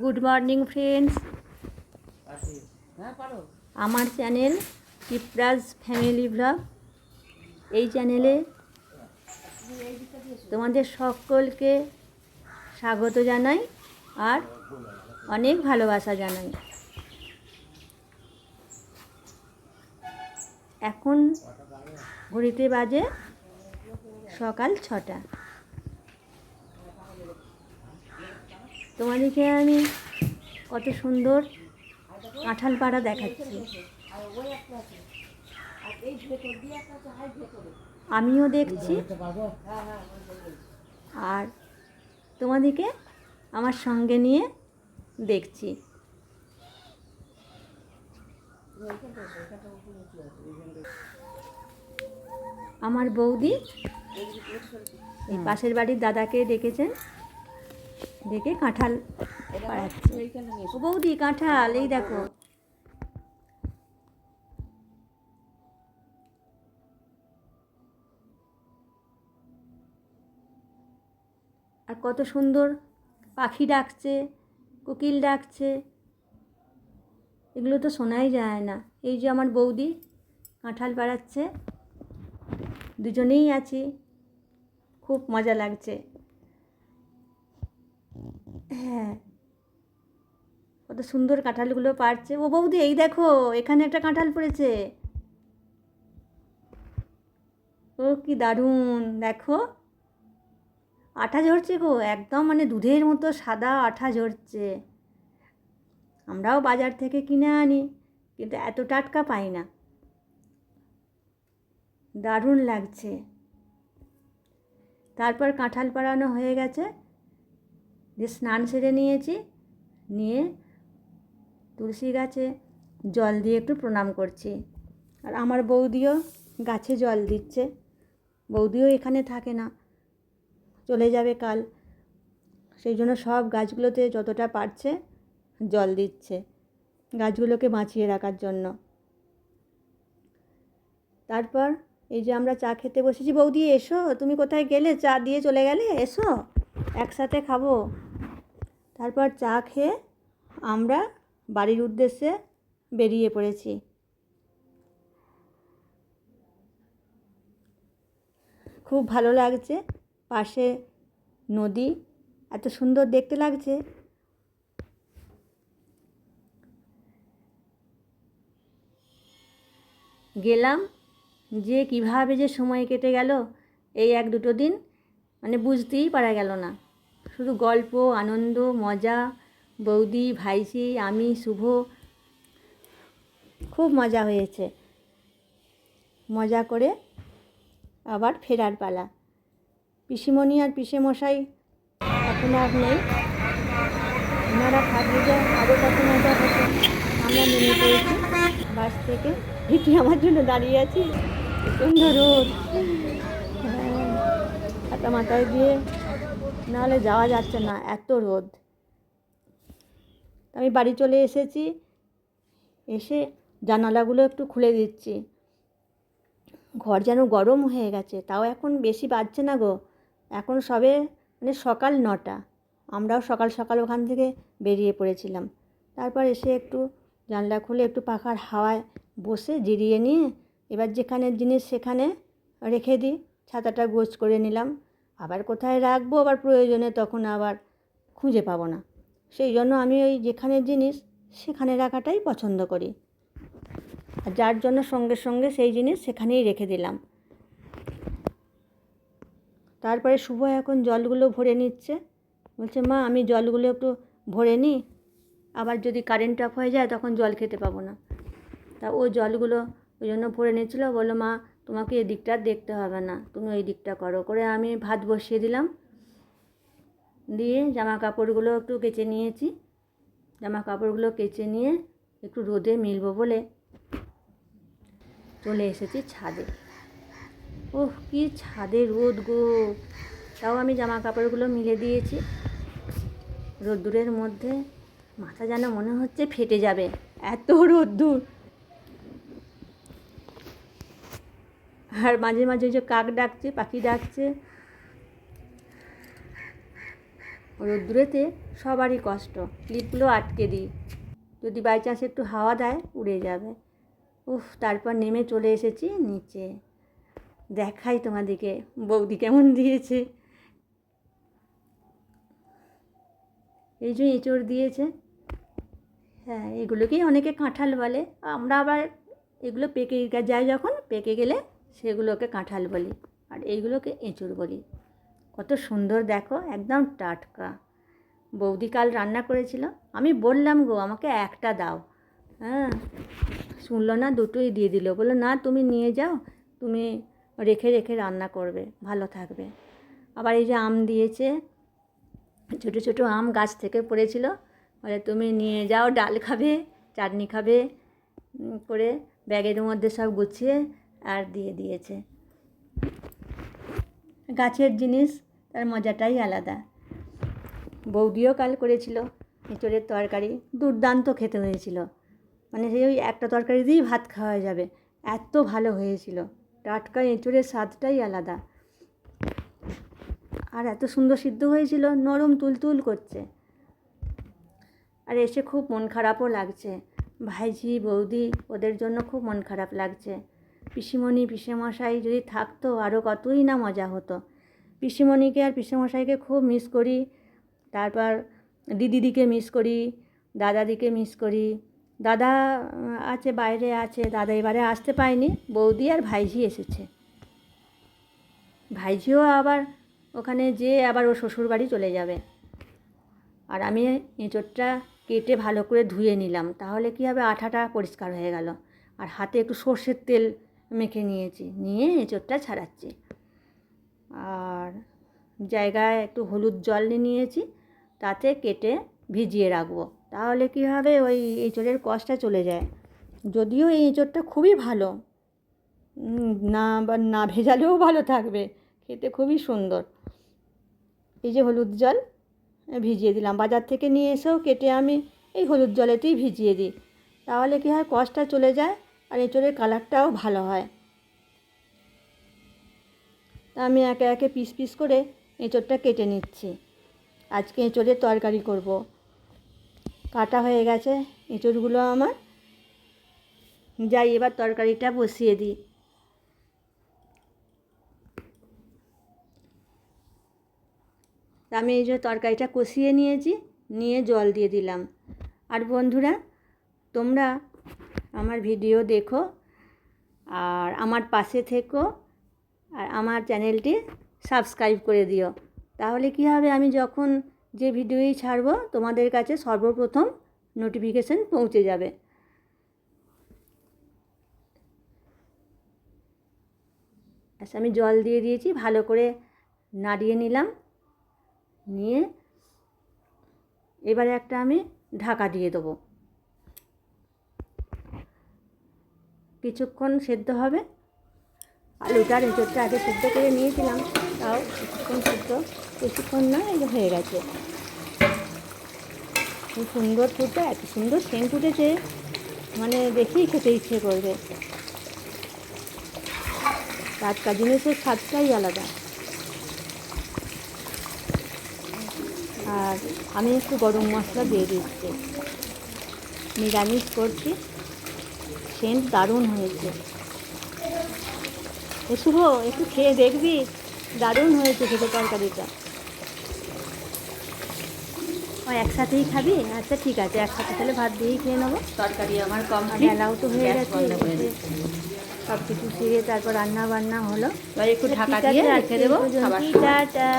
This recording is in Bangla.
গুড মর্নিং ফ্রেন্ডস আমার চ্যানেল চিপ্রাজ ফ্যামিলি ব্লগ এই চ্যানেলে তোমাদের সকলকে স্বাগত জানাই আর অনেক ভালোবাসা জানাই। এখন ঘড়িতে বাজে সকাল ছটা। তোমাদেরকে আমি কত সুন্দর কাঁঠাল পাড়া দেখাচ্ছি আমিও দেখছি। আর তোমাদেরকে আমার সঙ্গে নিয়ে দেখছি। আমার বৌদি পাশের বাড়ির দাদাকে ডেকেছেন ডেকে কাঁঠাল ও বৌদি, কাঁঠাল, এই দেখো। আর কত সুন্দর পাখি ডাকছে, কোকিল ডাকছে। এগুলো তো শোনাই যায় না। এই যে আমার বৌদি কাঁঠাল পাড়াচ্ছে। দুজনেই আছি। খুব মজা লাগছে। হ্যাঁ। কত সুন্দর কাঁঠালগুলো পারছে। ও বৌদি, এই দেখো, এখানে একটা কাঁঠাল পড়েছে। ও কি দারুণ, দেখো। আঠা ঝরছে গো, একদম মানে দুধের মতো সাদা আঠা ঝরছে। আমরাও বাজার থেকে কিনে আনি, কিন্তু এত টাটকা পাই না। দারুণ লাগছে। তারপর কাঁঠাল পাড়ানো হয়ে গেছে। দিয়ে স্নান সেরে নিয়েছি, নিয়ে তুলসী গাছে জল দিয়ে একটু প্রণাম করছি। আর আমার বৌদিও গাছে জল দিচ্ছে। বৌদিও এখানে থাকে না, চলে যাবে কাল। সেই জন্য সব গাছগুলোতে যতটা পারছে জল দিচ্ছে, গাছগুলোকে বাঁচিয়ে রাখার জন্য। তারপর এই যে আমরা চা খেতে বসেছি, বৌদি এসো, তুমি কোথায় গেলে? চা দিয়ে চলে গেলে? এসো। একসাথে খাব। তারপর চা খেয়ে আমরা বাড়ির উদ্দেশ্যে বেরিয়ে পড়েছি। খুব ভালো লাগছে পাশে নদী, এত সুন্দর দেখতে লাগছে। গেলাম যে কীভাবে যে সময় কেটে গেল, এই এক দুটো দিন মানে বুঝতেই পারা গেল না। শুধু গল্প, আনন্দ, মজা, বৌদি ভাইসি আমি, শুভ, খুব মজা হয়েছে। মজা করে আবার ফেরার পালা। পিসিমণি আর পিসেমশাই এখন আর নেই। ওনারা থাকলে যে আরও হতো। আমরা নেমে পড়েছি। বাস থেকে ভিটি আমার জন্য দাঁড়িয়ে আছি। সুন্দর হাতা মাথায় দিয়ে, নাহলে যাওয়া যাচ্ছে না, এত রোদ। আমি বাড়ি চলে এসেছি, এসে জানালাগুলো একটু খুলে দিচ্ছি। ঘর যেন গরম হয়ে গেছে, তাও এখন বেশি বাজছে না গো। এখন সবে মানে সকাল নটা, আমরাও সকাল সকাল ওখান থেকে বেরিয়ে পড়েছিলাম। তারপর এসে একটু জানলা খুলে একটু পাখার হাওয়ায় বসে জিরিয়ে নিয়ে, এবার যেখানে জিনিস সেখানে রেখে দিই, ছাতাটা গোছ করে নিলাম। আবার কোথায় রাখব, আবার প্রয়োজনে তখন আবার খুঁজে পাবো না। সেই জন্য আমি ওই যেখানে জিনিস, সেখানে রাখাটাই পছন্দ করি। আর যার জন্য সঙ্গে সঙ্গে সেই জিনিস সেখানেই রেখে দিলাম। তারপরে শুভ এখন জলগুলো ভরে নিচ্ছে। বলছে, মা, আমি জলগুলো একটু ভরে নিই। আবার যদি কারেন্ট অফ হয়ে যায়, তখন জল খেতে পাবো না। তা ও জলগুলো ওই জন্য ভরে নিচ্ছিলো বলল, মা তোমাকে এই দিকটা দেখতে হবে না। তুমি ওই দিকটা করো। করে আমি ভাত বসিয়ে দিলাম। দিয়ে জামা কাপড়গুলো একটু কেচে নিয়েছি। জামা কাপড়গুলো কেচে নিয়ে একটু রোদে মিলবো বলে চলে এসেছি ছাদে। ওহ কি ছাদে রোদ গো। তাও আমি জামা কাপড়গুলো মিলে দিয়েছি। রোদ্দুরের মধ্যে মাথা যেন মনে হচ্ছে ফেটে যাবে। এত রোদ্দুর। আর মাঝে মাঝে যে কাক ডাকছে, পাখি ডাকছে। রোদ্দুরেতে সবারই কষ্ট। ক্লিপগুলো আটকে দিই। যদি বাই চান্স একটু হাওয়া দেয়, উড়ে যাবে। উফ, তারপর নেমে চলে এসেছি নিচে। দেখাই তোমাদেরকে। বৌদি কেমন দিয়েছে। এই যে এঁচড় দিয়েছে। হ্যাঁ এগুলোকেই অনেকে কাঁঠাল বলে। আমরা আবার এগুলো পেকে যায় যখন, পেকে গেলে সেগুলোকে কাঁঠাল বলি আর এইগুলোকে এঁচড় বলি। কত সুন্দর দেখো, একদম টাটকা। বৌদি কাল রান্না করেছিল। আমি বললাম, গো, আমাকে একটা দাও। হ্যাঁ শুনলো না, দুটোই দিয়ে দিল। বলল, না, তুমি নিয়ে যাও, তুমি রেখে রেখে রান্না করবে, ভালো থাকবে। আবার এই যে আম দিয়েছে, ছোটো ছোটো আম গাছ থেকে পড়েছিল। বলে, তুমি নিয়ে যাও, ডাল খাবে, চাটনি খাবে করে ব্যাগের মধ্যে সব গুছিয়ে আর দিয়ে দিয়েছে। গাছের জিনিস তার মজাটাই আলাদা। বৌদিও কাল করেছিল এঁচড়ের তরকারি, দুর্দান্ত খেতে হয়েছিল। মানে সেই ওই একটা তরকারি দিয়েই ভাত খাওয়া যাবে। এত ভালো হয়েছিল। টাটকা এঁচড়ের স্বাদটাই আলাদা। আর এত সুন্দর সিদ্ধ হয়েছিল, নরম তুলতুল করছে। আর এসে খুব মন খারাপও লাগছে। ভাইঝি, বৌদি, ওদের জন্য খুব মন খারাপ লাগছে। পিসিমণি, পিসেমশাই যদি থাকতো আরও কতই না মজা হতো। পিসিমণিকে আর পিসেমশাইকে খুব মিস করি। তারপর দিদিদিকে মিস করি, দাদাদিকে মিস করি। দাদা আছে, বাইরে আছে, দাদা এবারে আসতে পায়নি বৌদি আর ভাইঝি এসেছে। ভাইঝিও আবার ওখানে যেয়ে আবার ও শ্বশুর বাড়ি চলে যাবে। আর আমি এঁচোড়টা কেটে ভালো করে ধুয়ে নিলাম, তাহলে কী হবে, আঠাটা পরিষ্কার হয়ে গেল। আর হাতে একটু সর্ষের তেল মেখে নিয়েছি, নিয়ে এঁচোড়টা ছাড়াচ্ছি। আর জায়গায় একটু হলুদ জল নিয়ে নিয়েছি, তাতে কেটে ভিজিয়ে রাখব। তাহলে কী হবে? ওই এঁচোড়ের কষটা চলে যায়। যদিও এই এঁচোড়টা খুবই ভালো না বা, না ভেজালেও ভালো থাকবে, খেতে খুবই সুন্দর। এই যে হলুদ জল ভিজিয়ে দিলাম। বাজার থেকে নিয়ে এসেও কেটে আমি এই হলুদ জলেতেই ভিজিয়ে দিই। তাহলে কী হয়? কষটা চলে যায়। আর এঁচোড়ের কালারটাও ভালো হয়। তা আমি একে একে পিস পিস করে এঁচোড়টা কেটে নিচ্ছি। আজকে এঁচোড়ের তরকারি করব। কাটা হয়ে গেছে এঁচোড়গুলো আমার। যাই, এবার তরকারিটা বসিয়ে দিই। আমি এই যে তরকারিটা কষিয়ে নিয়েছি, নিয়ে জল দিয়ে দিলাম। আর বন্ধুরা, তোমরা আমার ভিডিও দেখো আর আমার পাশে থেকো আর আমার চ্যানেলটি সাবস্ক্রাইব করে দিও। তাহলে কী হবে? আমি যখন যে ভিডিওই ছাড়ব, তোমাদের কাছে সর্বপ্রথম নোটিফিকেশন পৌঁছে যাবে। আচ্ছা আমি জল দিয়ে দিয়েছি, ভালো করে নাড়িয়ে নিলাম। নিয়ে এবারে একটা আমি ঢাকা দিয়ে দেবো। কিছুক্ষণ সেদ্ধ হবে। আলুটার এঁচোড়টা আগে সেদ্ধ করে নিয়েছিলাম, তাও কিছুক্ষণ সেদ্ধ। বেশিক্ষণ না হয়ে গেছে। খুব সুন্দর ফুটে, এত সুন্দর সেন্ট উঠেছে মানে দেখেই খেতে ইচ্ছে করবে। টাটকা জিনিসের স্বাদটাই আলাদা। আর আমি একটু গরম মশলা দিয়ে দিচ্ছি। নিরামিষ করছি। সেন্ট দারুণ হয়েছে। এ শুভ একটু খেয়ে দেখবি দারুণ হয়েছে খেতে তরকারিটা। ও একসাথেই খাবি? আচ্ছা ঠিক আছে একসাথে তাহলে ভাত দিয়েই খেয়ে নেব। তরকারি আমার কমপ্লিট বেলাও তো হয়ে গেছে সব কিছু সেরে তারপর রান্না বান্না হলো একটু ঢাকা দিয়ে রেখে দেবো। টাটা।